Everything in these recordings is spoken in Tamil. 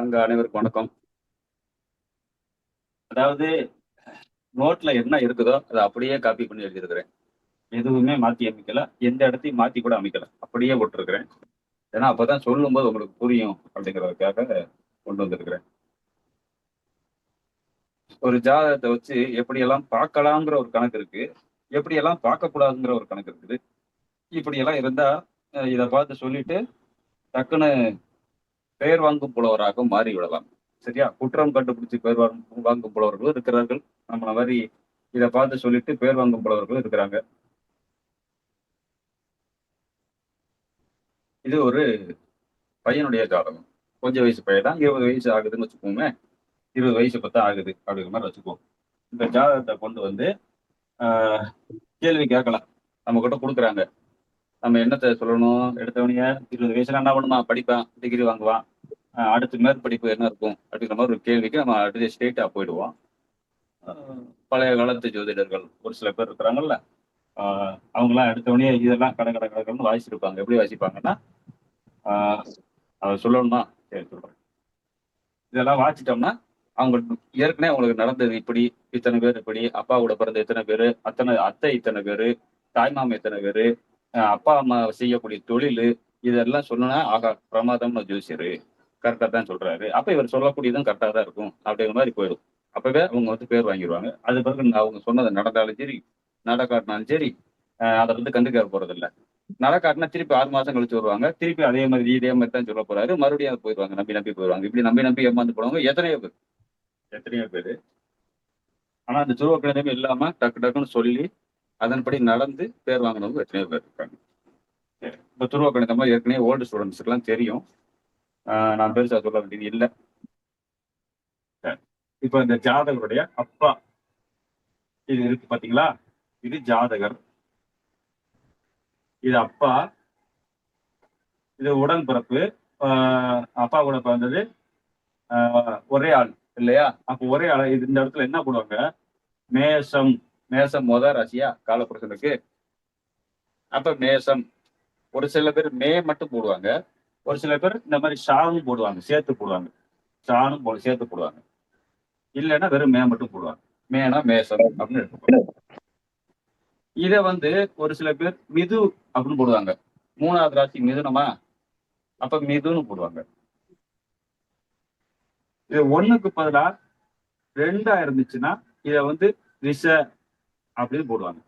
அங்க அனைவருக்கும் வணக்கம். அதாவது நோட்ல என்ன இருக்குதோ அதை அப்படியே காப்பி பண்ணி எழுதியிருக்கிறேன். எதுவுமே மாத்தி அமைக்கல. எந்த இடத்தையும் மாத்தி கூட அமைக்கல. அப்படியே போட்டிருக்கிறேன். ஏன்னா அப்பதான் சொல்லும் போது உங்களுக்கு புரியும் அப்படிங்கிறதுக்காக கொண்டு வந்திருக்கிறேன். ஒரு ஜாதகத்தை வச்சு எப்படியெல்லாம் பார்க்கலாங்கிற ஒரு கணக்கு இருக்கு. எப்படியெல்லாம் பார்க்கக்கூடாதுங்கிற ஒரு கணக்கு இருக்குது. இப்படியெல்லாம் இருந்தா இதை பார்த்து சொல்லிட்டு டக்குன்னு பெயர் வாங்கும் புலவராக மாறி விடலாம் சரியா? குற்றம் கண்டுபிடிச்சு பெயர் வாங்கும் புலவர்களும் இருக்கிறார்கள். நம்மள மாதிரி இதை பார்த்து சொல்லிட்டு பெயர் வாங்கும் புலவர்களும் இருக்கிறாங்க. இது ஒரு பையனுடைய ஜாதகம். கொஞ்சம் வயசு பையன் தான். இருபது வயசு ஆகுதுன்னு வச்சுக்கோமே. இருபது வயசு பத்தா ஆகுது அப்படிங்கிற மாதிரி வச்சுக்குவோம் இந்த ஜாதகத்தை கொண்டு வந்து ஆஹ், கேள்வி கேட்கலாம். நம்ம கிட்ட கொடுக்குறாங்க. நம்ம என்னத்தை சொல்லணும்? எடுத்தவனைய இருபது வயசுல என்ன பண்ணுமா படிப்பான் டிகிரி வாங்குவான். அடுத்து மேற்படிப்பு என்ன இருக்கும் அப்படிங்கிற மாதிரி ஒரு கேள்விக்கு நம்ம அடுத்த ஸ்டேட்டாக போயிடுவோம். ஆஹ், பழைய காலத்து ஜோதிடர்கள் ஒரு சில பேர் இருக்கிறாங்கல்ல ஆஹ், அவங்கெல்லாம் எடுத்தவொடனே இதெல்லாம் கடை கடை கடைகள்னு வாசிச்சிருப்பாங்க. எப்படி வாசிப்பாங்கன்னா ஆஹ், அதை சொல்லணும்னா சரி சொல்றேன். இதெல்லாம் வாசிட்டோம்னா அவங்க ஏற்கனவே அவங்களுக்கு நடந்தது இப்படி இத்தனை பேர் இப்படி அப்பா கூட பிறந்த இத்தனை பேர் அத்தனை அத்தை இத்தனை பேரு தாய்மாமா இத்தனை பேரு அஹ் அப்பா அம்மா செய்யக்கூடிய தொழில் இதெல்லாம் சொன்னா ஆகா பிரமாதம்னு ஜோசியரு. கரெக்டா தான் சொல்றாரு. அப்ப இவர் சொல்லக்கூடியதும் கரெக்டா தான் இருக்கும் அப்படிங்கிற மாதிரி போயிடும். அப்பவே அவங்க வந்து பேர் வாங்கிடுவாங்க அது பிறகு அவங்க சொன்னது நடந்தாலும் சரி நடக்காட்டினாலும் சரி அதை வந்து கண்டுக்க போறது இல்ல நடக்காட்டினா திருப்பி ஆறு மாசம் கழிச்சு வருவாங்க. திருப்பி அதே மாதிரி இதே மாதிரி தான் சொல்ல போறாரு. மறுபடியும் அது போயிடுவாங்க. நம்பி நம்பி போயிடுவாங்க. இப்படி நம்பி நம்பி ஏமாந்து போனவங்க எத்தனையோ பேர். எத்தனையோ பேர். ஆனா அந்த துருவ கணிதமே இல்லாம டக்கு டக்குன்னு சொல்லி அதன்படி நடந்து பேர் வாங்கினவங்க எத்தனையோ பேர் இருக்காங்க. இப்ப துருவ கணிதமா ஏற்கனவே ஓல்டு ஸ்டூடெண்ட்ஸ்க்கு எல்லாம் தெரியும். நான் பெருசா சொல்ல வேண்டியது இல்லை. இப்ப இந்த ஜாதகருடைய அப்பா இது இருக்கு பாத்தீங்களா? இது ஜாதகர். இது அப்பா. இது உடன்பிறப்பு. ஆஹ் அப்பா கூட பிறந்தது ஆஹ் ஒரே ஆள் இல்லையா? அப்போ ஒரே ஆள் இது இந்த இடத்துல என்ன போடுவாங்க? மேசம் மேசம் மொத ராசியா? காலப்புருஷனுக்கு அப்ப மேசம் ஒரு சில பேர் மே மட்டும் போடுவாங்க. ஒரு சில பேர் இந்த மாதிரி ஷாவும் போடுவாங்க சேர்த்து போடுவாங்க. ஷானும் போ சேர்த்து போடுவாங்க. இல்லைன்னா வெறும் மே மட்டும் போடுவாங்க. மேனா மேசம் அப்படின்னு இதை வந்து ஒரு சில பேர் மிது அப்படின்னு போடுவாங்க. மூணாவது ராசி மிதுனமா? அப்ப மிதுன்னு போடுவாங்க. இது ஒண்ணுக்கு பதிலா ரெண்டா இருந்துச்சுன்னா இத வந்து ரிஷ அப்படின்னு போடுவாங்க.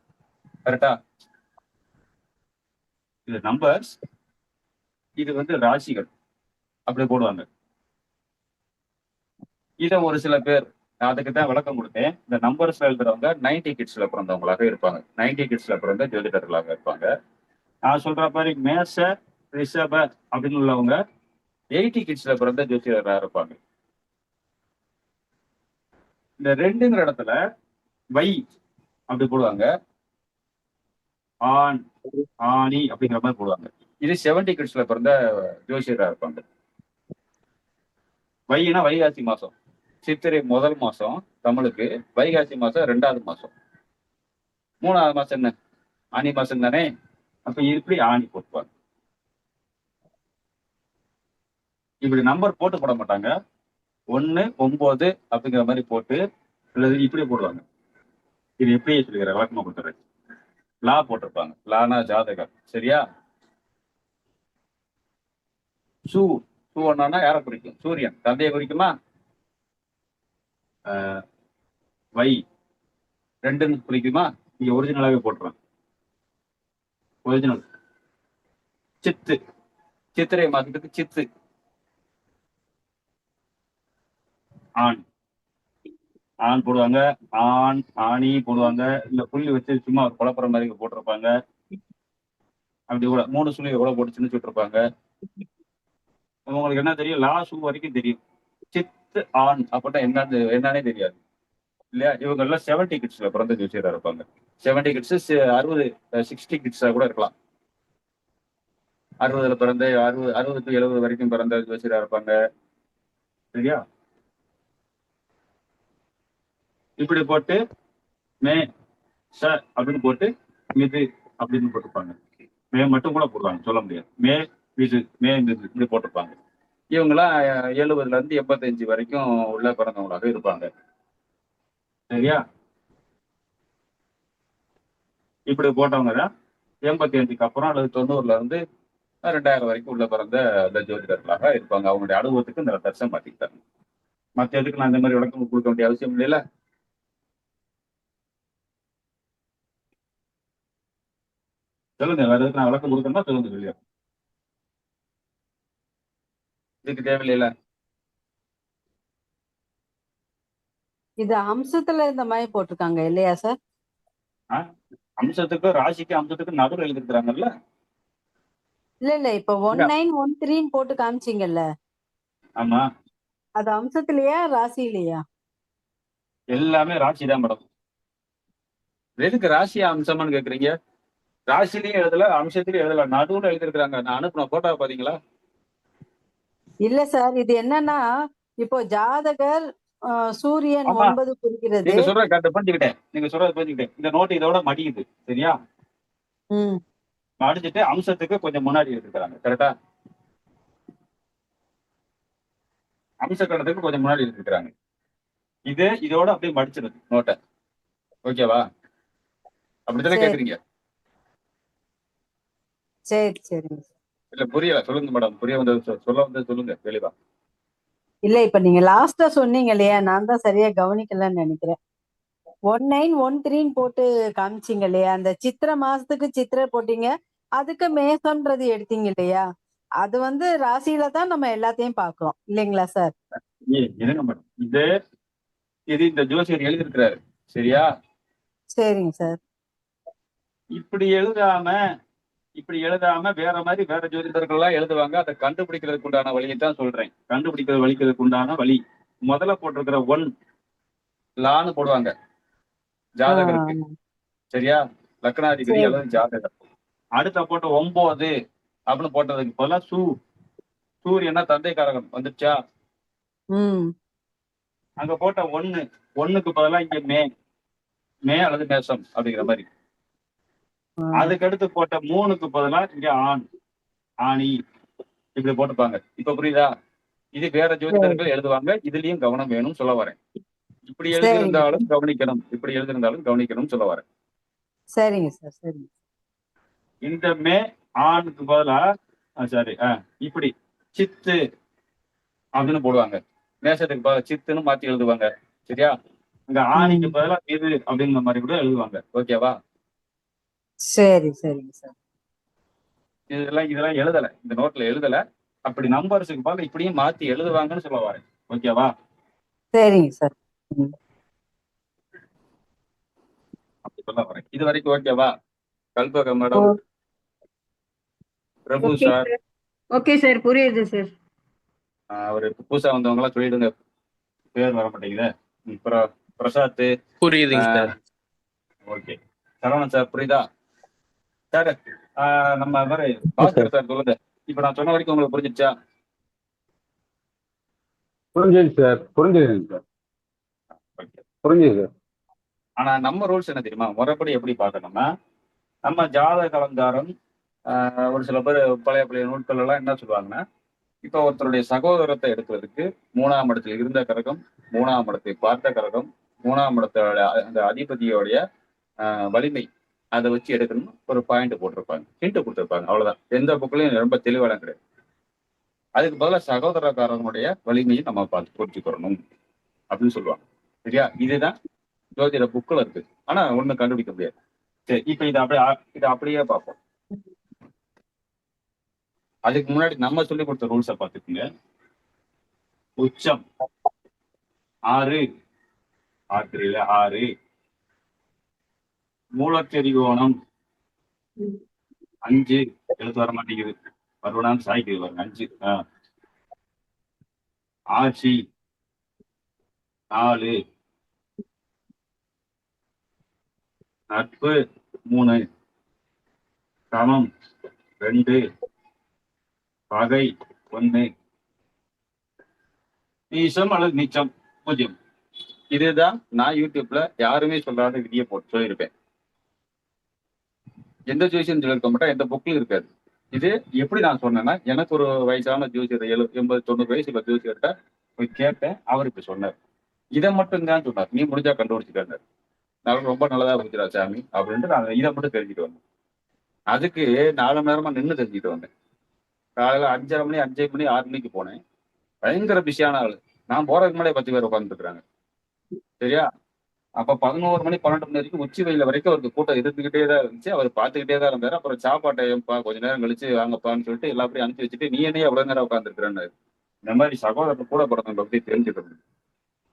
கரெக்டா? இது நம்பர்ஸ் இது வந்து ராசிகள். அப்படி போடுவாங்க. இதை ஒரு சில பேர் நான் அதுக்கு தான் விளக்கம் கொடுத்தேன். இந்த நம்பர்ஸ்ல எழுதுறவங்க நைன்டி கிட்ஸ்ல பிறந்தவங்களாக இருப்பாங்க. நைன்டி கிட்ஸ்ல பிறந்த ஜோதிடர்களாக இருப்பாங்க. நான் சொல்ற மாதிரி மேச ரிஷப அப்படின்னு உள்ளவங்க எயிட்டி கிட்ஸ்ல பிறந்த ஜோதிடராக இருப்பாங்க. இந்த ரெண்டுங்கிற இடத்துல வை அப்படி போடுவாங்க. ஆண் ஆணி அப்படிங்கிற மாதிரி போடுவாங்க. இது செவன்டி கிட்ஸ்ல பிறந்த ஜோசியரா இருப்பாங்க. வையினா வைகாசி மாசம். சித்திரை முதல் மாசம் தமிழுக்கு. வைகாசி மாசம் ரெண்டாவது மாசம். மூணாவது மாசம் என்ன? ஆனி மாசம் தானே? அப்ப இப்படி ஆணி போட்டுப்பாங்க. இப்படி நம்பர் போட்டு போட மாட்டாங்க. ஒன்னு ஒன்பது அப்படிங்கிற மாதிரி போட்டு அல்லது இப்படி போடுவாங்க. இது எப்படியே சொல்லுகிற வழக்கமா கொடுத்துறேன். லா போட்டிருப்பாங்க. லானா ஜாதகர் சரியா? சூ சூ ஒன்னா யாரை குறிக்கும்? சூரியன். தந்தையை குறிக்குமா? ஆஹ் வை. ரெண்டுன்னு குறிக்குமா? இங்க ஒரிஜினலாவே போட்டுருவேன் ஒரிஜினல் சித்து. சித்திரை மாசத்துக்கு சித்து. ஆண். ஆண் போடுவாங்க. ஆண் ஆணி போடுவாங்க. இல்ல புள்ளி வச்சு சும்மா ஒரு குழப்பற மாதிரி போட்டிருப்பாங்க. அப்படி கூட மூணு சுள்ளி எவ்வளவு போட்டு சின்ன விட்டுருப்பாங்க உங்களுக்கு என்ன தெரியும்? லா சூ வரைக்கும் தெரியும். சித்து ஆண் அப்படின்னா என்னன்னு என்னன்னே தெரியாது. இல்லையா? இவங்க எல்லாம் செவன்டி கிட்ஸ்ல பிறந்த ஜோசியரா இருப்பாங்க. செவன்டி கிட்ஸ் அறுபது சிக்ஸ்டி கிட்ஸா கூட இருக்கலாம். அறுபதுல பிறந்த அறுபது அறுபது டு எழுபது வரைக்கும் பிறந்த ஜோசியரா இருப்பாங்க. சரியா? இப்படி போட்டு மே ச அப்படின்னு போட்டு மிது அப்படின்னு போட்டுப்பாங்க. மே மட்டும் கூட போடுவாங்க சொல்ல முடியாது. மே மிது மே மிது போட்டிருப்பாங்க. இவங்கெல்லாம் எழுபதுல இருந்து எண்பத்தஞ்சு வரைக்கும் உள்ள பிறந்தவங்களாக இருப்பாங்க. சரியா? இப்படி போட்டவங்க தான் எண்பத்தி அஞ்சுக்கு அப்புறம் அல்லது தொண்ணூறுல இருந்து ரெண்டாயிரம் வரைக்கும் உள்ள பிறந்த அந்த ஜோதிடர்களாக இருப்பாங்க. அவங்களுடைய அனுபவத்துக்கு இந்த தர்சனம் மாத்திக்கிட்டாங்க. மற்ற எதுக்கு நான் இந்த மாதிரி விளக்கம் கொடுக்க வேண்டிய அவசியம் இல்லைல்ல? சொல்லுங்க வேற எதுக்கு நான் விளக்கம் கொடுக்கணுமா? சொல்லுங்க இல்லையா இதுக்கு தேவையில்லைல. இது அம்சத்துல இந்த மாதிரி போட்டிருக்காங்க இல்லையா சார்? அம்சத்துக்கு ராசிக்கு அம்சத்துக்கு நடுவில் எழுதிருக்கிறாங்கல்ல? இல்ல இல்ல. இப்ப ஒன் நைன் ஒன் த்ரீன்னு போட்டு காமிச்சீங்கல்ல. ஆமா. அது அம்சத்திலயா ராசியிலயா? எல்லாமே ராசி தான் மேடம். எதுக்கு ராசி அம்சமான்னு கேக்குறீங்க? ராசிலையும் எழுதல அம்சத்திலையும் எழுதல. நடுவுல எழுதிருக்கிறாங்க. நான் அனுப்புன போட்டோ பாத்தீங்களா? இல்ல சார் இது என்னன்னா இப்போ ஜாதகர் சூரியன். ஒன்பது குறிக்கிறது. நீங்க சொல்ற கரெக்ட் புரிஞ்சுக்கிட்டேன். நீங்க சொல்றது புரிஞ்சுக்கிட்டேன். இந்த நோட்டு இதோட மடியுது சரியா? ம். மடிஞ்சிட்டு அம்சத்துக்கு கொஞ்சம் முன்னாடி எடுத்துக்கிறாங்க கரெக்டா அம்ச கணத்துக்கு கொஞ்சம் முன்னாடி எடுத்துக்கிறாங்க. இது இதோட அப்படியே மடிச்சிருது நோட்டை. ஓகேவா? அப்படித்தானே. கேக்குறீங்க? சரி சார். இல்ல புரியல. சொல்லுங்க மேடம். புரிய வந்தது சொல்ல வந்தது சொல்லுங்க. தெளிவா. இல்ல இப்ப நீங்க லாஸ்டா சொன்னீங்க இல்லையா நான் தான் சரியா கவனிக்கலன்னு நினைக்கிறேன். ஒன் நைன் ஒன் த்ரீன்னு போட்டு காமிச்சீங்க இல்லையா அந்த சித்திர மாசத்துக்கு சித்திரை போட்டீங்க அதுக்கு மேசம்ன்றது எடுத்தீங்க இல்லையா அது வந்து ராசியில தான் நம்ம எல்லாத்தையும் பாக்குறோம் இல்லைங்களா சார் ஏய், இருங்க மேடம். இது இது இந்த ஜோசியர் எழுதியிருக்கிறாரு. சரியா? சரிங்க சார் இப்படி எழுதாம இப்படி எழுதாம வேற மாதிரி வேற ஜோதிடர்கள் எல்லாம் எழுதுவாங்க. அதை கண்டுபிடிக்கிறதுக்கு உண்டான வழியை தான் சொல்றேன். கண்டுபிடிக்கிறது வலிக்கிறதுக்கு உண்டான வழி. முதல்ல போட்டிருக்கிற ஒன் லான்னு போடுவாங்க. ஜாதகருக்கு. சரியா? லக்னாதிபதி. அல்லது ஜாதகர். அடுத்த போட்ட ஒன்பது அப்படின்னு போட்டதுக்கு பதிலா சூ. சூரியனா தந்தைக்காரகன் வந்துச்சா ம். அங்க போட்ட ஒண்ணு ஒண்ணுக்கு பதிலா இங்க மே. மே அல்லது மேசம் அப்படிங்கிற மாதிரி. ஆ. அதுக்கு அடுத்து போட்ட மூணுக்கு பதிலா இங்க ஆண் ஆணி இப்படி போட்டுப்பாங்க இப்ப புரியுதா? இது வேற ஜோதிடர்கள் எழுதுவாங்க. இதுலயும் கவனம் வேணும் சொல்ல வரேன். இப்படி. எழுதியிருந்தாலும் கவனிக்கணும். இப்படி எழுதியிருந்தாலும் கவனிக்கணும் சொல்ல வரேன். சரிங்க சார் சரிங்க. இந்த மே ஆணுக்கு பதிலா சாரி இப்படி சித்து அப்படின்னு போடுவாங்க. மேசத்துக்கு பதிலா சித்துன்னு மாத்தி எழுதுவாங்க. சரியா? இங்க ஆணிக்கு. பதிலா இது அப்படிங்கிற மாதிரி கூட எழுதுவாங்க. ஓகேவா? சரி சரிங்க சார். இதெல்லாம் இதெல்லாம் எழுதல. இந்த நோட்ல எழுதல. அப்படி நம்பர்ஸுக்கு பதிலா இப்படியும் மாத்தி எழுதுவாங்கன்னு சொல்ல வரேன். ஓகேவா? சரிங்க சார். அப்படி சொல்ல வரேன். இது வரைக்கும் ஓகேவா? Kalpaka madam? Prabhu sir? Okay sir புரியுது சார். அவர் புதுசா வந்தவங்க எல்லாம் சொல்லிடுங்க. பேர் வர மாட்டேங்குதே. பிரசாத் புரியுதுங்க. சார். ஓகே. சரவணன் சார் புரியுதா? சார் நம்ம மாதிரி பாஸ்கர் சார் சொல்லுங்க. இப்ப நான் சொன்ன வரைக்கும் உங்களுக்கு புரிஞ்சிச்சா புரிஞ்சுது சார் புரிஞ்சுதுங்க சார். புரிஞ்சுது சார். ஆனா நம்ம ரூல்ஸ் என்ன தெரியுமா? முறைப்படி எப்படி பார்க்கணும்னா நம்ம ஜாதக கலந்தாரம் ஒரு சில பேர் பழைய பழைய நூட்கள் எல்லாம் என்ன சொல்லுவாங்கன்னா இப்போ ஒருத்தருடைய சகோதரத்தை எடுக்கிறதுக்கு மூணாம் இடத்தில் இருந்த கரகம் மூணாம் இடத்தை பார்த்த கரகம் மூணாம் இடத்தோட அந்த அதிபதியோடைய ஆஹ் வலிமை அதை வச்சு எடுக்கணும்னு ஒரு பாயிண்ட் போட்டிருப்பாங்க. ஹிண்ட் கொடுத்துருப்பாங்க. அவ்வளவுதான். எந்த புக்கிலையும் ரொம்ப தெளிவான கிடையாது. அதுக்கு பதிலாக சகோதரக்காரனுடைய வலிமையை நம்ம பார்த்து புரிஞ்சுக்கிறணும் அப்படின்னு சொல்லுவாங்க. சரியா? இதுதான் ஜோதிட புக்கில் இருக்கு. ஆனா ஒண்ணும் கண்டுபிடிக்க முடியாது. சரி இப்ப இதை அப்படியே இதை அப்படியே பார்ப்போம். அதுக்கு முன்னாடி நம்ம சொல்லி கொடுத்த ரூல்ஸை பார்த்துக்குங்க. உச்சம் ஆறு. ஆத்திரையில ஆறு. மூலத்தெரிகோணம் அஞ்சு. எழுத்து வர மாட்டேங்குது. வருவனான்னு சாய்க்குது பாருங்க அஞ்சு. ஆட்சி. நாலு. நட்பு. மூணு. சமம். ரெண்டு. பகை. ஒன்று நீசம் அல்லது நீச்சம். பூஜ்ஜியம். இதுதான் நான் யூடியூப்ல யாருமே சொல்லாத விதியை போட்டு சொல்லியிருப்பேன் எந்த ஜோசியம் சொல்லியிருக்க மாட்டேன் எந்த புக்லயும் இருக்காது. இது எப்படி நான் சொன்னேன்னா எனக்கு ஒரு வயசான ஜோசியர் எழு எண்பது தொண்ணூறு வயசு உள்ள ஜோசியர்கிட்ட போய் கேட்டேன். அவர் இப்படி சொன்னார். இதை மட்டும் தான் சொன்னார். நீ முடிஞ்சா கண்டுபிடிச்சுக்காரு நான் ரொம்ப நல்லதா புரிஞ்சிடா சாமி அப்படின்ட்டு நான் இதை மட்டும் தெரிஞ்சுட்டு வந்தேன். அதுக்கு நாலு மணி நேரமா நின்று தெரிஞ்சுட்டு வந்தேன். காலையில அஞ்சரை மணி அஞ்சரை மணி ஆறு மணிக்கு போனேன். பயங்கர பிஸியான ஆள். நான் போறதுக்கு முன்னாடியே பத்து பேர் உட்காந்துருக்குறாங்க சரியா? அப்ப பதினோரு மணி பன்னெண்டு மணி வரைக்கும் உச்சி வெயில வரைக்கும் அவருக்கு கூட்டம் இருந்துகிட்டே தான் இருந்துச்சு. அவர் பார்த்துக்கிட்டே தான் இருந்தாரு. அப்புறம் சாப்பாட்டை கொஞ்ச நேரம் கழிச்சு வாங்கப்பான்னு சொல்லிட்டு எல்லா அனுப்பிச்சு வச்சுட்டு நீ என்னையே எவ்வளவு நேரம் உட்காந்துருக்கிறேன்னு இந்த மாதிரி சகோதரர் கூட பிறந்தவங்களை பத்தி தெரிஞ்சுக்கணும்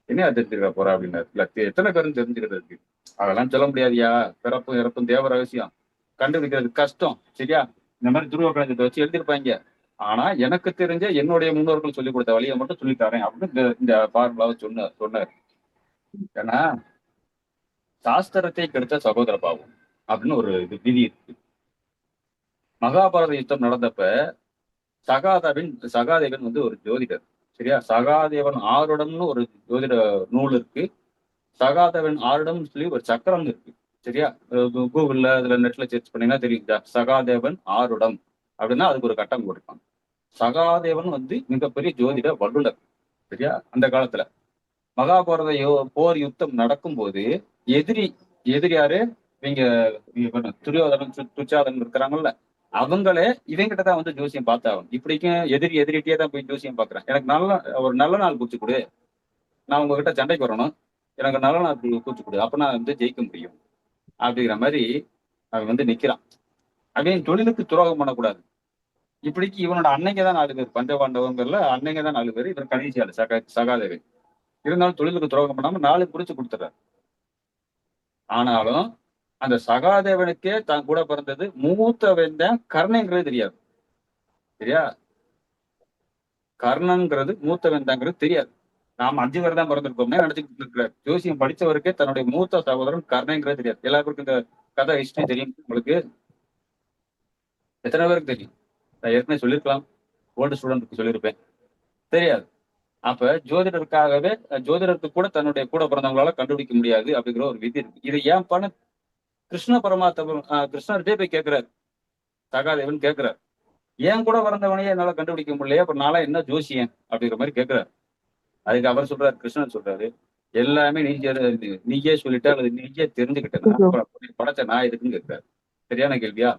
என்ன தெரிஞ்சுக்க போறா அப்படின்னாரு. இல்ல எத்தனை பேரும் தெரிஞ்சுக்கிறது இருக்கு அதெல்லாம் சொல்ல முடியாதியா. பிறப்பும் இறப்பும் தேவ ரகசியம். கண்டுபிடிக்கிறது கஷ்டம் சரியா? இந்த மாதிரி துருவ கணிதத்தை வச்சு எழுதியிருப்பாங்க. ஆனா எனக்கு தெரிஞ்ச என்னுடைய முன்னோர்கள் சொல்லி கொடுத்த வழியை மட்டும் சொல்லித்தரேன் அப்படின்னு இந்த இந்த பார்முலாவை சொன்ன சொன்னார். ஏன்னா சாஸ்திரத்தை கெடுத்த சகோதர பாவம் அப்படின்னு ஒரு இது விதி இருக்கு. மகாபாரத யுத்தம் நடந்தப்ப சகாதேவன் சகாதேவன் வந்து ஒரு ஜோதிடர் சரியா? சகாதேவன் ஆருடம்னு ஒரு ஜோதிட நூல் இருக்கு. சகாதேவன் ஆருடம் சொல்லி ஒரு சக்கரம் இருக்கு சரியா? கூகுள்ல அதுல நெட்ல சர்ச் பண்ணீங்கன்னா தெரியும். சகாதேவன் ஆருடம் அப்படின்னா அதுக்கு ஒரு கட்டம் கொடுப்பாங்க சகாதேவன் வந்து மிகப்பெரிய ஜோதிட வல்லுநர் சரியா? அந்த காலத்துல. மகாபாரத யோ- போர் யுத்தம் நடக்கும்போது எதிரி எதிரி யாரு? இவங்க துரியோதனன் சு- இருக்கிறாங்கல்ல அவங்களே இவங்கிட்ட தான் வந்து ஜோசியம் பார்த்தாகணும். இப்படிக்கும் எதிரி எதிரிட்டே தான் போய் ஜோசியம் பாக்குறேன் எனக்கு நல்ல ஒரு நல்ல நாள் குறிச்சு கொடு. நான் உங்ககிட்ட சண்டைக்கு வரணும். எனக்கு நல்ல நாள் கு- குறிச்சு கொடு. அப்ப நான் வந்து ஜெயிக்க முடியும். அப்படிங்கிற மாதிரி அவன் வந்து நிக்கிறான். அவன் தொழிலுக்கு துரோகம் பண்ணக்கூடாது. இப்படிக்கு இவனோட அன்னைங்க தான் நாலு பேர். பஞ்சபாண்டவங்கள்ல அன்னைங்க தான் நாலு பேர். இவன் கடைசி சகா சகாதேவி இருந்தாலும் தொழிலுக்கு துரோகம் பண்ணாம நாலு குறிச்சு கொடுத்துறாரு ஆனாலும் அந்த சகாதேவனுக்கே தான் கூட பிறந்தது மூத்த வெந்தன் கர்ணங்கிறது தெரியாது. சரியா? கர்ணங்கிறது மூத்த தாங்கிறது தெரியாது. நாம் அஞ்சு பேர் தான் பிறந்திருக்கோம்னே நினைச்சுக்கிட்டு இருக்கிறார். ஜோசியம் படிச்சவருக்கே தன்னுடைய மூத்த சகோதரன் கர்ணங்கிறது தெரியாது. எல்லாருக்கும் இந்த கதை ஹிஸ்டரி தெரியும் உங்களுக்கு. எத்தனை பேருக்கு தெரியும்? நான் ஏற்கனவே சொல்லியிருக்கலாம். ஓல்டு ஸ்டூடெண்ட்டுக்கு சொல்லியிருப்பேன். தெரியாது. அப்ப ஜோதிடருக்காகவே ஜோதிடருக்கு கூட தன்னுடைய கூட பிறந்தவங்களால கண்டுபிடிக்க முடியாது அப்படிங்கிற ஒரு விதி இருக்கு. இது ஏன் பண்ண கிருஷ்ண பரமாத்மன் அஹ், கிருஷ்ணர்கிட்டே போய் கேட்கிறார் சகாதேவன் கேட்கிறார் ஏன் கூட பிறந்தவனையே என்னால கண்டுபிடிக்க முடியலையே? அப்ப நாளா என்ன ஜோசியன் அப்படிங்கிற மாதிரி கேட்கிறார் அதுக்கு அவர் சொல்றாரு கிருஷ்ணன் சொல்றாரு. எல்லாமே நீ நீயே சொல்லிட்டா அல்லது நீயே தெரிஞ்சுக்கிட்டேன்னா படைச்ச நான் எதுக்குன்னு கேட்கிறாரு சரியான கேள்வியா?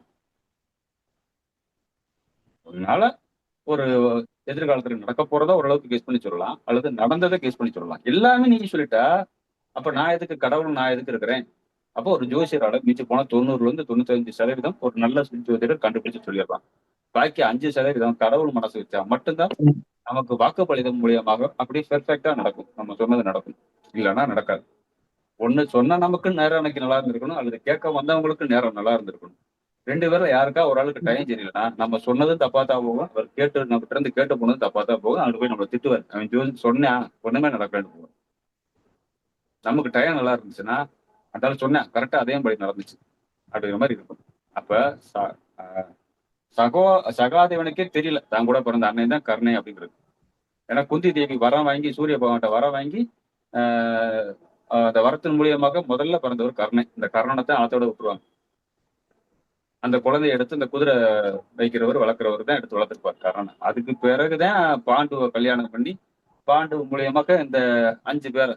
அதனால ஒரு எதிர்காலத்துல நடக்க போறதா ஓரளவுக்கு கேஸ் பண்ணி சொல்லலாம். அல்லது நடந்ததை கேஸ் பண்ணி சொல்லலாம். எல்லாமே நீங்க சொல்லிட்டா அப்ப நான் எதுக்கு கடவுள் நான் எதுக்கு இருக்கிறேன்? அப்போ ஒரு ஜோசியரால மிச்சம் போனா தொண்ணூறுல இருந்து தொண்ணூத்தஞ்சு சதவீதம் ஒரு நல்ல ஜோதிடர் கண்டுபிடிச்சு சொல்லிடலாம். பாக்கி அஞ்சு சதவீதம் கடவுள் மனசு வச்சா மட்டும்தான் நமக்கு வாக்குப்பளிதம் மூலியமாக அப்படியே பெர்ஃபெக்டா நடக்கும். நம்ம சொன்னது நடக்கும். இல்லைன்னா நடக்காது. ஒண்ணு சொன்னா நமக்கு நேரம் அன்னைக்கு நல்லா இருந்திருக்கணும். அல்லது கேட்க வந்தவங்களுக்கு நேரம் நல்லா இருந்திருக்கணும். ரெண்டு பேரும் யாருக்கா ஒரு ஆளுக்கு டைம் தெரியலனா நம்ம சொன்னதும் தப்பா தான் போகும். அவர் கேட்டு நம்ம கிட்ட இருந்து கேட்டு போனதும் தப்பா தான் போகும். அங்க போய் நம்மளை திட்டுவார். அவன் ஜோதி சொன்னான் ஒண்ணுமே நடக்கலன்னு போகும். நமக்கு டைம் நல்லா இருந்துச்சுன்னா அதால சொன்னேன் கரெக்டா அதே படி நடந்துச்சு. அப்படிங்கிற மாதிரி இருக்கும். அப்ப ச- ஆஹ் சகோ சகாதேவனுக்கே தெரியல. தான் கூட பிறந்த அண்ணன் தான் கர்ணை அப்படிங்கிறது. ஏன்னா குந்தி தேவி வரம் வாங்கி சூரிய பகவான்கிட்ட வரம் வாங்கி ஆஹ் அந்த வரத்தின் மூலியமாக முதல்ல பிறந்தவர் கர்ணை. இந்த கர்ணனை தான் ஆத்தோட விட்டுருவாங்க. அந்த குழந்தைய எடுத்து இந்த குதிரை வைக்கிறவர் வளர்க்குறவர் தான் எடுத்து வளர்த்துருப்பார். காரணம். அதுக்கு பிறகுதான் பாண்டுவை கல்யாணம் பண்ணி பாண்டு மூலியமாக இந்த அஞ்சு பேரை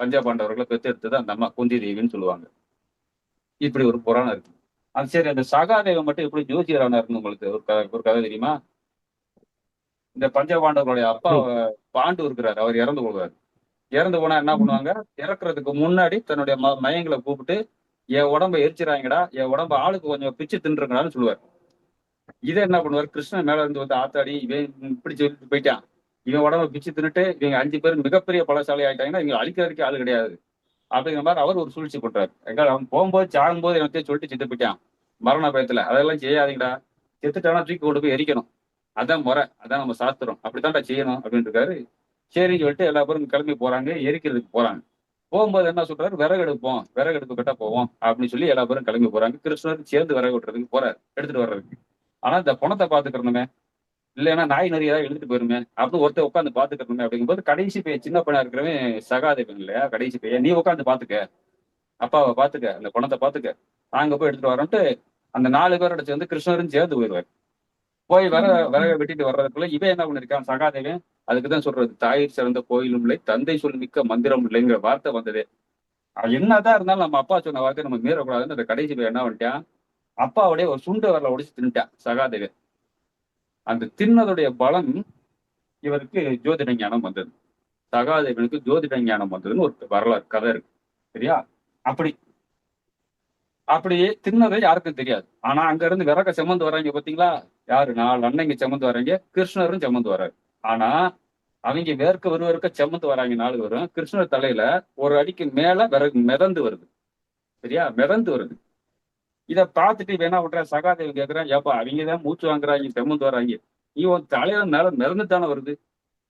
பெற்று பெற்றெடுத்தது அந்த அம்மா குந்தி தேவின்னு சொல்லுவாங்க. இப்படி ஒரு புராணம் இருக்கு. அது சரி அந்த சகாதேவன் மட்டும் எப்படி ஜோதிடரானாருன்னு உங்களுக்கு ஒரு கதை ஒரு கதை தெரியுமா? இந்த பஞ்சபாண்டவர்களுடைய அப்பா பாண்டு இருக்கிறாரு. அவர் இறந்து போகிறாரு இறந்து போனா என்ன பண்ணுவாங்க? இறக்குறதுக்கு முன்னாடி தன்னுடைய ம மயங்களை கூப்பிட்டு என் உடம்ப எரிச்சிடாங்கடா என் உடம்ப ஆளுக்கு கொஞ்சம் பிச்சு தின்றுங்கடான்னு சொல்லுவார். இதை என்ன பண்ணுவார்? கிருஷ்ணன் மேல இருந்து வந்து ஆத்தாடி இவன் இப்படி சொல்லிட்டு போயிட்டான். இவன் உடம்ப பிச்சு தின்னுட்டு இவங்க அஞ்சு பேர் மிகப்பெரிய பலசாலி ஆயிட்டாங்கன்னா இவங்க அழிக்கிறதுக்கே ஆள் கிடையாது. அப்படிங்கிற மாதிரி அவர் ஒரு சூழ்ச்சி பண்றாரு. எங்க அவன் போகும்போது சாகும்போது எனக்கு சொல்லிட்டு செத்து போயிட்டான். மரண பயத்துல. அதெல்லாம் செய்யாதீங்கடா. செத்துட்டானா தூக்கி கொண்டு போய் எரிக்கணும். அதான் முறை. அதான் நம்ம சாஸ்திரம். அப்படித்தான்டா செய்யணும் அப்படின்னு இருக்காரு. சரின்னு சொல்லிட்டு எல்லா பேரும் கிளம்பி போறாங்க. எரிக்கிறதுக்கு போறாங்க. போகும்போது என்ன சொல்றாரு? விறகு எடுப்போம் விறகு எடுப்பு கிட்ட போவோம். அப்படின்னு சொல்லி எல்லா பேரும் கிளம்பி போறாங்க. கிருஷ்ணர் சேர்ந்து விறகு விட்டுறதுக்கு போறாரு. எடுத்துட்டு வர்றதுக்கு. ஆனா இந்த பணத்தை பாத்துக்கிறணுமே இல்லைன்னா நாய் நிறைய ஏதாவது எழுதிட்டு போயிருமே. அப்படின்னு ஒருத்தர் உட்காந்து பாத்துக்கிறணுமே அப்படிங்கும்போது கடைசி பையன் சின்ன பையனா இருக்கிறவன் சகாதேவன் இல்லையா? கடைசி பையன் நீ உட்காந்து பாத்துக்க அப்பாவை பாத்துக்க அந்த பணத்தை பாத்துக்க நாங்க போய் எடுத்துட்டு வரோன்ட்டு அந்த நாலு பேரோட சேர்ந்து கிருஷ்ணரும் சேர்ந்து போயிடுவார் போய் வர விறக வெட்டிட்டு வர்றதுக்குள்ள இவன் என்ன பண்ணிருக்கான் சகாதேவன் அதுக்குதான் சொல்றது தாயிற் சிறந்த கோயிலும் இல்லை தந்தை சொல் மிக்க மந்திரம் இல்லைங்கிற வார்த்தை வந்தது. என்னதான் இருந்தாலும் நம்ம அப்பா சொன்ன வார்த்தை நம்ம மீறக்கூடாதுன்னு அந்த கடைசி போய் என்ன பண்ணிட்டான்? அப்பாவுடைய ஒரு சுண்டு வரல உடைச்சு தின்ட்டான் சகாதேவன். அந்த தின்னதுடைய பலம் இவருக்கு ஜோதிட ஞானம் வந்தது. சகாதேவனுக்கு ஜோதிட ஞானம் வந்ததுன்னு ஒரு வரலாறு கதை இருக்கு. சரியா? அப்படி. அப்படியே தின்னதை யாருக்கும் தெரியாது. ஆனா அங்க இருந்து விறக செமந்து வர்றாங்க பாத்தீங்களா? யாரு? நாலு அன்னைங்க சமந்து வர்றீங்க கிருஷ்ணரும் சமந்து வர்றாரு ஆனா அவங்க வேர்க்க விறுவிறுக்க செம்மந்து வராங்க நாலு வரும் கிருஷ்ணர் தலையில ஒரு அடிக்கு மேல விறகு மிதந்து வருது. சரியா? மிதந்து வருது. இதை பார்த்துட்டு வேணா விட்ற சகாதேவன் சகாதேவி ஏப்பா அவங்க தான் மூச்சு வாங்குறாங்க செமந்து வராங்க. நீ உன் தலையில மேல மிதந்து தானே வருது.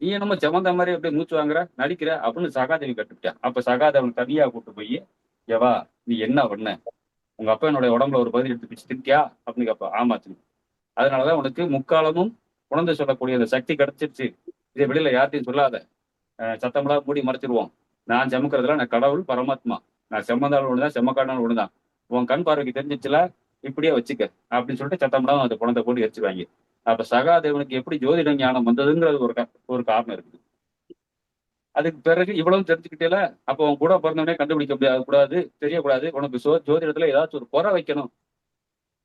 நீ என்னமோ செமந்த மாதிரி அப்படியே மூச்சு வாங்குற நடிக்கிற அப்படின்னு சகாதேவி கட்டுப்பிட்டான். அப்ப சகாதேவன் தனியா கூட்டு போய் ஏவா நீ என்ன பண்ண? உங்க அப்பா என்னோட உடம்புல ஒரு பதில் எடுத்து பிச்சு தின்றியா அப்படின்னு கேப்பா. ஆமா தின்னு அதனாலதான் உனக்கு முக்காலமும் உணர்ந்து சொல்லக்கூடிய அந்த சக்தி கிடைச்சிருச்சு. இதை வெளியில யார்ட்டையும் சொல்லாத. அஹ் சத்தமெல்லாம் மூடி மறைச்சிருவோம். நான் செமக்கிறதுல நான் கடவுள் பரமாத்மா. நான் செம்மந்தாலும் ஒண்ணுதான் செம்மக்காடாலும் ஒண்ணுதான். உன் கண் பார்வைக்கு தெரிஞ்சிச்சுல இப்படியே வச்சுக்க. அப்படின்னு சொல்லிட்டு சத்தமெல்லாம் அந்த குழந்தை போட்டு எரிச்சுவாங்க அப்ப சகாதேவனுக்கு எப்படி ஜோதிட ஞானம் வந்ததுங்கிறது ஒரு ஒரு காரணம் இருக்குது. அதுக்கு பிறகு இவ்வளவு தெரிஞ்சுக்கிட்டேல அப்போ உன் கூட பிறந்தவனே கண்டுபிடிக்க முடியாது கூடாது தெரியக்கூடாது. உனக்கு சோ ஜோதிடத்துல ஏதாச்சும் ஒரு குறை வைக்கணும்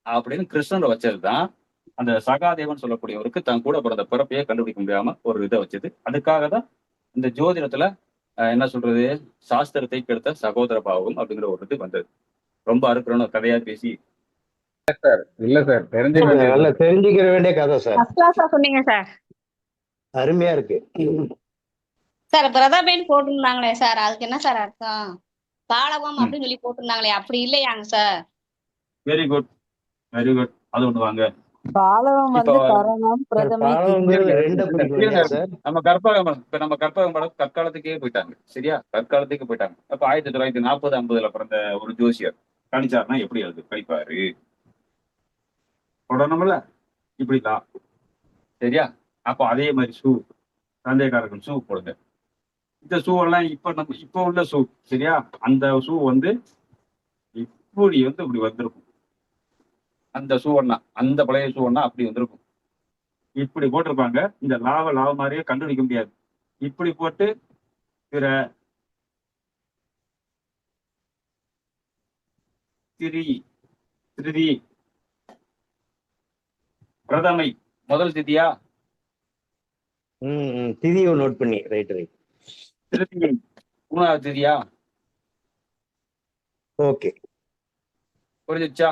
அப்படின்னு கிருஷ்ணரை வச்சதுதான் அந்த சகாதேவன் சொல்லக்கூடியவருக்கு தன் கூட பிறந்த பிறப்பையே கண்டுபிடிக்க முடியாம ஒரு இதை வச்சது. அதுக்காக தான் இந்த ஜோதிடத்துல என்ன சொல்றது சாஸ்திரத்தை கெடுத்த சகோதர பாவம் அப்படிங்கிற ஒரு இது வந்தது. ரொம்ப அறுக்கிறோன்னு கதையா பேசி. இல்ல சார் தெரிஞ்சுக்க தெரிஞ்சுக்கிற வேண்டிய கதை சார். சொன்னீங்க சார். அருமையா இருக்கு. சார் பிரதாபேன் போட்டிருந்தாங்களே சார். அதுக்கு என்ன சார் அர்த்தம்? பாலகம் அப்படின்னு சொல்லி போட்டிருந்தாங்களே. அப்படி இல்லையாங்க sir? Very good very good அது ஒண்ணு வாங்க. பாலவம் வந்து கரணம் நம்ம கற்பகம் இப்ப நம்ம கற்பகம் படம் கற்காலத்துக்கே போயிட்டாங்க. சரியா? கற்காலத்துக்கு போயிட்டாங்க. அப்ப ஆயிரத்தி தொள்ளாயிரத்தி நாற்பது ஐம்பதுல பிறந்த ஒரு ஜோசியர் கணிச்சாருன்னா எப்படி அது கணிப்பாரு உடனமுல இப்படிதான் சரியா? அப்போ அதே மாதிரி ஷூ சந்தேகக்காரர்கள் ஷூ போடுங்க. இந்த ஷூ எல்லாம் இப்ப நம்ம இப்ப உள்ள ஷூ சரியா? அந்த ஷூ வந்து இப்படி வந்து இப்படி வந்திருக்கும். அந்த ஷூ ஒண்ணா அந்த பழைய ஷூ ஒண்ணா அப்படி வந்திருக்கும். இப்படி போட்டிருப்பாங்க. இந்த லாவ லாவ மாதிரியே கண்டுபிடிக்க முடியாது. இப்படி போட்டு பிற திரி திருதி பிரதமை முதல் திதியா. திதியை நோட் பண்ணி ரைட் ரைட் திருதி மூணாவது திதியா? ஓகே புரிஞ்சிச்சா?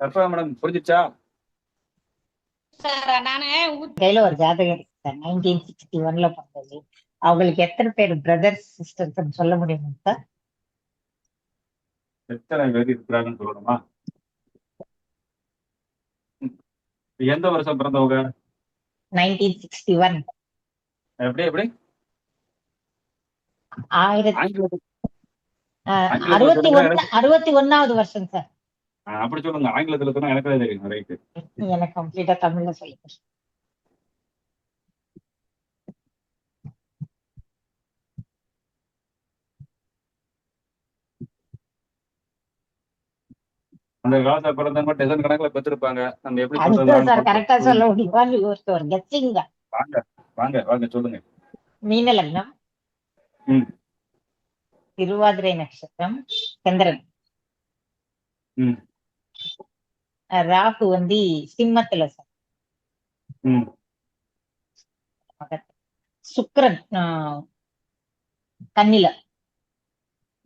கற்பா மேடம் புரிஞ்சிச்சா? சார் நானு கையில ஒரு ஜாதகம் இருக்கு நைன்டீன் சிக்ஸ்டி ஒன்ல பிறந்தது. அவங்களுக்கு எத்தனை பேர் பிரதர்ஸ் சிஸ்டர்ஸ் சொல்ல முடியுமா சார்? எத்தனை பேர் இருக்கிறாங்கன்னு சொல்லணுமா. எந்த வருஷம் பிறந்தவங்க? நைன்டீன் சிக்ஸ்டி ஒன் எப்படி எப்படி? ஆயிரத்தி அறுபத்தி ஒன்னு அறுபத்தி ஒன்னாவது வருஷம் சார். அப்படி சொல்லுங்க. ஆங்கிலத்துல சொன்னா எனக்கே தெரியும் ரைட்டு எனக்கு கம்ப்ளீட்டா தமிழ்ல சொல்லுங்க. அந்த காலத்துல பிறந்தவங்க டெசன் கணக்குல பெற்றிருப்பாங்க. நம்ம எப்படி கரெக்டா சொல்ல முடியுமா? வாங்க வாங்க வாங்க சொல்லுங்க. மீன லக்னம். திருவாதிரை நட்சத்திரம் சந்திரன். ராகு வந்து சிம்மத்துல சார் ம் சுக்கிரன் ஆஹ், கன்னில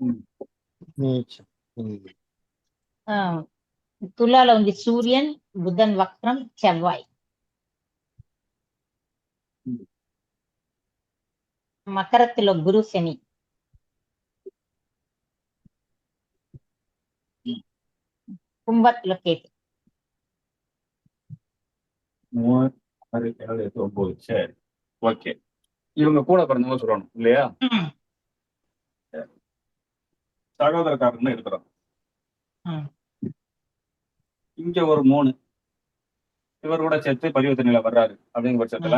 ம். ம். ஆஹ், துலால வந்து சூரியன் புதன் வக்ரம் செவ்வாய் ம். மகரத்துல குரு சனி கும்பத்துல கேது மூணு ஆறு ஏழு எட்டு ஒன்பது சரி. ஓகே. இவங்க கூட பிறந்தவங்க சொல்லணும் இல்லையா? ம். சகோதரக்காரன்னு இருக்கிறோம். இங்க ஒரு மூணு. இவர் கூட சேர்த்து பரிவர்த்தனையில வர்றாரு அப்படிங்கிற பட்சத்துல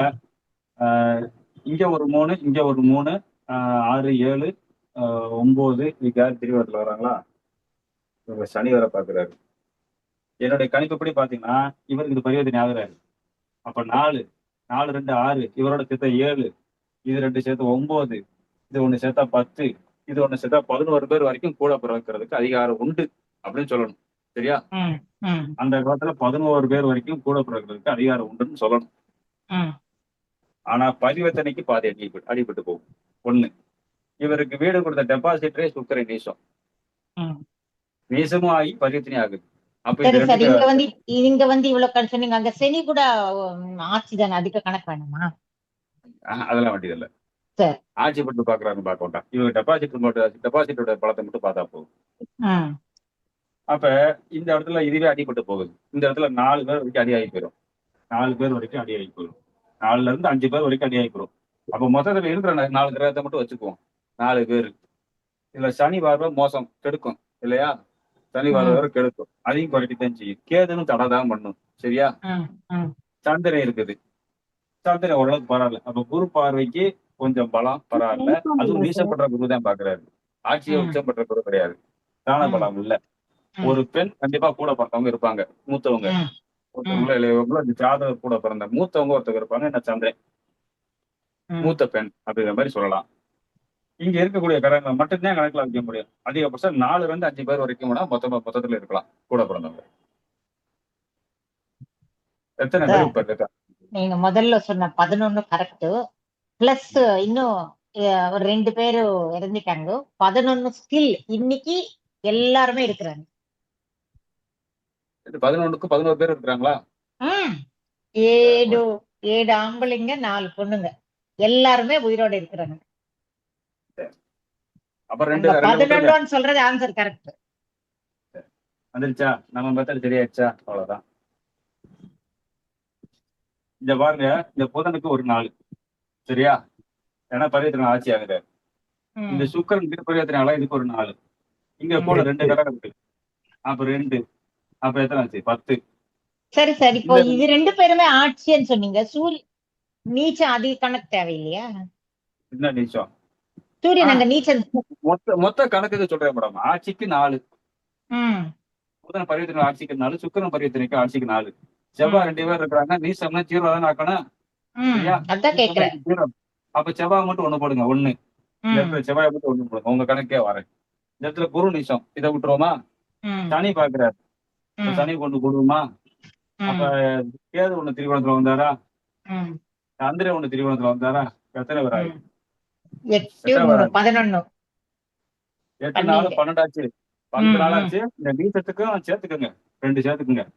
ஆஹ், இங்க ஒரு மூணு இங்க ஒரு மூணு ஆஹ், ஆறு ஏழு ஒன்பது இதுக்கு யார் திருவிழத்துல வராங்களா இவங்க சனி வர பாக்குறாரு என்னுடைய கணிப்புப்படி பாத்தீங்கன்னா இவருக்கு இது பரிவர்த்தனை ஆகுறாரு. அப்ப நாலு நாலு ரெண்டு ஆறு இவரோட சேர்த்தா ஏழு இது ரெண்டு சேர்த்து ஒன்பது இது ஒண்ணு சேர்த்தா பத்து இது ஒண்ணு சேர்த்தா பதினோரு பேர் வரைக்கும் கூட பிறக்கிறதுக்கு அதிகாரம் உண்டு அப்படின்னு சொல்லணும். சரியா? அந்த காலத்துல பதினோரு பேர் வரைக்கும் கூட பிறக்கிறதுக்கு அதிகாரம் உண்டுன்னு சொல்லணும். ஆனா பரிவர்த்தனைக்கு பாதி அடிபட்டு அடிபட்டு போகும். ஒண்ணு இவருக்கு வீடு கொடுத்த டெபாசிட்டரே சுக்கரை நீசம். நீசமும் ஆகி பரிவர்த்தனை ஆகுது. சரி இங்க வந்து இங்க வந்து இவ்வளவு சொன்னீங்க. அங்க சனி கூட ஆட்சி தானே? அதுக்கு கணக்கு வேணுமா? அதெல்லாம் வேண்டியது இல்ல. ஆட்சி பாக்குறாருன்னு பார்க்க வேண்டாம். இவங்க டெபாசிட் டெபாசிட்டோட பலத்தை மட்டும் பார்த்தா போதும். அப்ப இந்த இடத்துல இதுவே அடிபட்டு போகுது. இந்த இடத்துல நாலு பேர் வரைக்கும் அடி ஆகி போயிடும் நாலு பேர் வரைக்கும் அடி ஆகி போயிடும் நாலுல இருந்து அஞ்சு பேர் வரைக்கும் அடி ஆகி போயிடும் அப்ப மொத்தத்துல இருக்கிற நாலு கிரகத்தை மட்டும் வச்சுக்குவோம். நாலு பேர். இதுல சனி பார்வை மோசம் கெடுக்கும். இல்லையா? சனி வேற கெடுக்கும். அதையும் குறைக்கத்தான் செய்யும். கேதுன்னு தடை தான் பண்ணும். சரியா? சந்திரன் இருக்குது. சந்திரன் ஓரளவுக்கு பரவாயில்ல. அப்ப குரு பார்வைக்கு கொஞ்சம் பலம் பரவாயில்ல. அதுவும் நீசம் பண்ற குரு தான் பாக்குறாரு. ஆட்சியை பண்ற குரு கிடையாது. தான. பலம் இல்ல. ஒரு பெண் கண்டிப்பா கூட பிறந்தவங்க இருப்பாங்க. மூத்தவங்க. ம், மூத்தவங்கள இளையவங்களோ இந்த ஜாதகர் கூட பிறந்த மூத்தவங்க ஒருத்தர் இருப்பாங்க. என்ன சந்திரன். மூத்த பெண் அப்படிங்கிற மாதிரி சொல்லலாம். இங்க இருக்கக்கூடிய கிரகங்களை மட்டும்தான் கணக்குல வைக்க முடியும். அதிகபட்சம் நாலுல இருந்து அஞ்சு பேர் வரைக்கும் கூட மொத்தமா மொத்தத்துல இருக்கலாம் கூட பிறந்தவங்க. எத்தனை பேர் இப்ப இருக்கா? நீங்க முதல்ல சொன்ன பதினொன்னு கரெக்ட் பிளஸ் இன்னும் ஒரு ரெண்டு பேரு இறந்துட்டாங்க. பதினொன்னு ஸ்கில் இன்னைக்கு எல்லாருமே இருக்கிறாங்க. இது பதினொன்றுக்கு பதினோரு பேர் இருக்கிறாங்களா? ஏழு ஏழு ஆம்பளைங்க நாலு பொண்ணுங்க. எல்லாருமே உயிரோட இருக்கிறாங்க. அப்ப ரெண்டு. பதினொன்னு சொல்றது ஆன்சர் கரெக்ட் வந்துருச்சா? நம்ம மெத்தட் சரியாச்சா அவ்வளவுதான். இந்த பாருங்க இந்த புதனுக்கு ஒரு நாள் சரியா? ஏன்னா பரிவர்த்தனை ஆட்சி ஆகுது. இந்த சுக்கரன் பரிவர்த்தனை இதுக்கு ஒரு நாள். இங்க கூட ரெண்டு கிரகம் இருக்கு. அப்ப ரெண்டு. அப்ப எத்தனை ஆச்சு? பத்து. சரி சரி. இப்போ இது ரெண்டு பேருமே ஆட்சின்னு சொன்னீங்க. சூரிய நீச்சம் அதிக கணக்கு தேவையில்லையா? என்ன நிமிஷம் சூரியன் அங்க நீச்சல் மொத்த மொத்த கணக்குக்கு சொல்றேன் மேடம். ஆட்சிக்கு நாலு. புதன் பரிவர்த்தனை ஆட்சிக்கு நாலு சுக்கரன் பரிவர்த்தனைக்கு ஆட்சிக்கு நாலு. செவ்வாய் ரெண்டு பேர் இருக்கிறாங்க. நீசம்னா ஜீரோ தானே ஆக்கணும்? ஜீரோ. அப்ப செவ்வாய் மட்டும் ஒண்ணு போடுங்க. ஒண்ணு. செவ்வாய் மட்டும் ஒண்ணு போடுங்க. உங்க கணக்கே வரேன். இந்த இடத்துல குரு நிஷம் இதை விட்டுருவோமா? சனி பாக்குறாரு. சனி கொண்டு கொடுமா அப்ப கேது ஒண்ணு திரிகோணத்துல வந்தாரா? ம், சந்திரன் ஒண்ணு திரிகோணத்துல வந்தாரா? எத்தனை பேர் ஆகுது ம். எட்டு மூணு பதினொன்னு. எட்டு நாலு பன்னெண்டு. நாள். ஆச்சு. இந்த நீசத்துக்கும் சேர்த்துக்கோங்க. ரெண்டு சேர்த்துக்குங்க.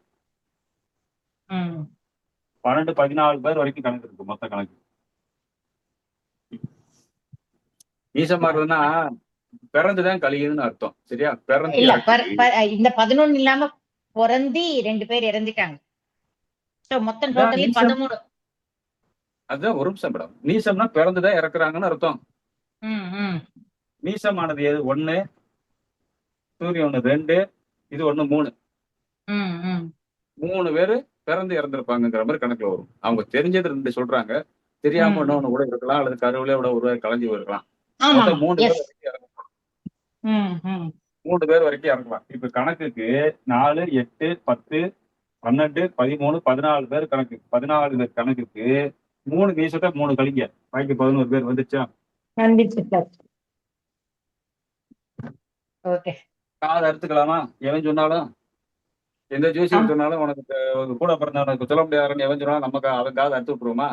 பன்னெண்டு பதினாலு பேர் வரைக்கும் கணக்கு இருக்கு மொத்த கணக்கு. நீசமா இருந்ததுன்னா பிறந்துதான் கழியுதுன்னு அர்த்தம். சரியா? பிறந்து இல்ல இந்த பதினொன்னு இல்லாம பிறந்தி ரெண்டு பேர் இறந்துட்டாங்க. மொத்தம் டோட்டலி. பதிமூணு. அதுதான் ஒரு நிமிஷம் மேடம். நீசம்னா பிறந்துதான் இறக்குறாங்கன்னு அர்த்தம். நீசமானது எது? ஒண்ணு. சூரியன் ஒண்ணு ரெண்டு. இது ஒண்ணு மூணு. மூணு பேரு பிறந்து இறந்திருப்பாங்கங்கிற மாதிரி கணக்குல வரும். அவங்க தெரிஞ்சது ரெண்டு சொல்றாங்க. தெரியாம. இன்னொன்னு கூட இருக்கலாம். அல்லது கருவிலே விட ஒரு கலைஞ்சு மொத்தம் மூணு பேர். மூணு பேர் வரைக்கும் இறக்கலாம் இப்ப கணக்குக்கு நாலு எட்டு பத்து பன்னெண்டு பதிமூணு பதினாலு பேர் கணக்கு. பதினாலு பேர் கணக்குக்கு மூணு மீசத்தை மூணு கழிங்க. பாக்கி பதினோரு பேர் வந்துச்சா வந்துச்சு சார் ஓகே காது அறுத்துக்கலாமா? எவன் சொன்னாலும்? எந்த ஜோசியம். சொன்னாலும் உனக்கு கூட பிறந்தவனுக்கு சொல்ல முடியாதுன்னு எவன் சொன்னாலும் நம்ம கா- அவன் காது அறுத்து விட்டுருவோமா?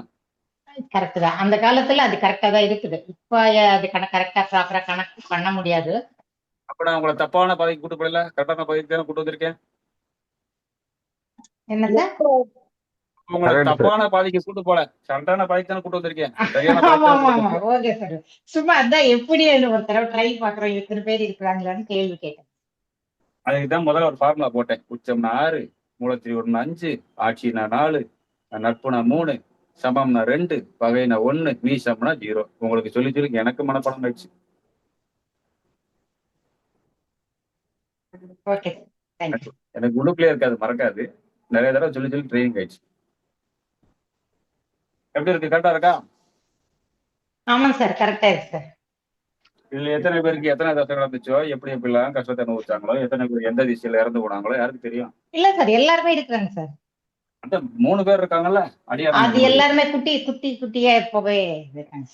கரெக்ட் தான். அந்த காலத்துல அது கரெக்டா தான் இருக்குது. இப்ப அது கரெக்டா ப்ராப்பரா கணக்கு பண்ண முடியாது. அப்ப நான் உங்களை தப்பான பாதைக்கு கூட்டு போடல கரெக்டான பாதைக்கு தானே கூட்டு வந்திருக்கேன்? என்ன உங்களை. தப்பான பாதைக்கு கூட்டு போல. கரெக்டான பாதைக்கு தானே கூட்டு வந்திருக்கேன். ஓகே சார் சும்மா அதான் எப்படி ஒரு தடவை ட்ரை பாக்குறோம் எத்தனை பேர் இருக்கிறாங்களான்னு கேள்வி கேட்டேன். அதுக்கு தான் முதல்ல ஒரு ஃபார்முலா போட்டேன். உச்சம்னா ஆறு மூலத்திரிவுனா அஞ்சு ஆட்சினா நாலு நட்புனா மூணு சமம்னா ரெண்டு பகைனா ஒண்ணு மீசம்னா ஜீரோ உங்களுக்கு சொல்லி சொல்லி எனக்கு மனப்படம் ஆயிடுச்சு. எனக்கு உள்ளுக்குள்ளே இருக்காது மறக்காது. நிறைய தடவை சொல்லி சொல்லி ட்ரைனிங் ஆயிடுச்சு. எப்படி இருக்கு? கரெக்டா இருக்கா? ஆமாங்க சார் கரெக்டா இருக்கு சார். இதுல எத்தனை பேருக்கு எத்தனை தசை நடந்துச்சோ எப்படி எப்படிலாம் கஷ்டத்தை அனுபவிச்சாங்களோ? எத்தனை பேர் எந்த திசையில இறந்து போனாங்களோ? யாருக்கு தெரியும்? இல்ல சார் எல்லாருமே இருக்கிறாங்க சார். அந்த மூணு பேர் இருக்காங்கல்ல? அடியார் அது எல்லாருமே குட்டி குட்டி குட்டியா இப்பவே இருக்காங்க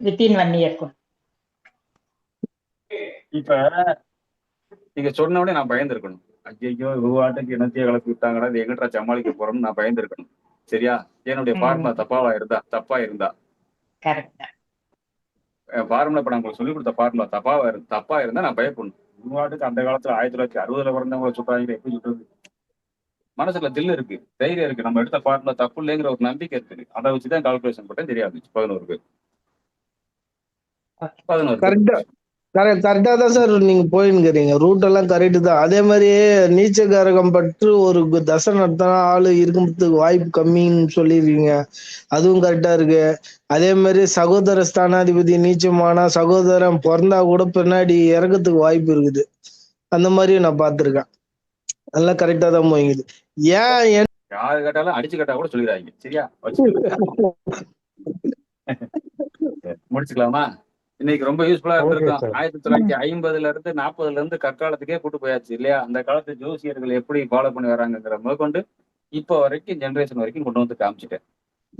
வித்தின் ஒன் இயர் இப்ப நீங்க சொன்ன உடனே நான் பயந்துருக்கணும். ஐயோ இவ்வாட்டுக்கு இனத்தைய கலப்பி விட்டாங்கடா இது எங்கிட்ட சமாளிக்க போறோம்னு நான் பயந்துருக்கணும். சரியா? என்னுடைய. ஃபார்முலா தப்பாவா இருந்தா தப்பா இருந்தா. கரெக்ட் ஃபார்முலா இப்ப நான் உங்களுக்கு சொல்லி கொடுத்த ஃபார்முலா தப்பாவா இருந்தா தப்பா இருந்தா நான் பயப்படணும். இவ்வாட்டுக்கு அந்த காலத்துல ஆயிரத்தி தொள்ளாயிரத்தி அறுபதுல பிறந்தவங்களை சொல்றாங்க எப்படி சொல்றது? மனசுல தில்லு இருக்கு தைரியம் இருக்கு. நம்ம எடுத்த ஃபார்முலா தப்பு இல்லைங்கிற ஒரு நம்பிக்கை இருக்கு. அதை வச்சுதான் கால்குலேஷன் போட்டேன் தெரியாது. பதினோரு பேர். பதினோரு. கரெக்டா கரெக்ட் கரெக்டா தான் சார் நீங்க போயின்னுக்கிறீங்க ரூட் எல்லாம் கரெக்ட் தான். அதே மாதிரியே நீச்சக்காரகம் பற்று ஒரு தசை நடத்தினா ஆளு இருக்கிறதுக்கு வாய்ப்பு கம்மின்னு சொல்லிருக்கீங்க அதுவும் கரெக்டா இருக்கு. அதே மாதிரி சகோதர ஸ்தானாதிபதி நீச்சமானா சகோதரன் பிறந்தா கூட பின்னாடி இறக்கறதுக்கு வாய்ப்பு இருக்குது. அந்த மாதிரியும் நான் பார்த்திருக்கேன். எல்லாம் கரெக்டா தான் போய்ங்குது ஏன் யாரு கேட்டாலும் அடிச்சு கேட்டா கூட சொல்லிடுறாங்க சரியா? முடிச்சுக்கலாமா? இன்னைக்கு ரொம்ப யூஸ்ஃபுல்லா இருந்திருக்கும். ஆயிரத்தி தொள்ளாயிரத்தி ஐம்பதுல இருந்து நாற்பதுல இருந்து கற்காலத்துக்கே கூட்டு போயாச்சு இல்லையா? அந்த காலத்து ஜோசியர்கள் எப்படி ஃபாலோ பண்ணி வராங்கங்கிற முதற்கொண்டு இப்போ வரைக்கும் ஜெனரேஷன் வரைக்கும் கொண்டு வந்து காமிச்சிட்டேன்.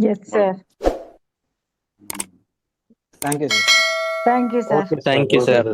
Yes sir thank you sir thank you sir thank you sir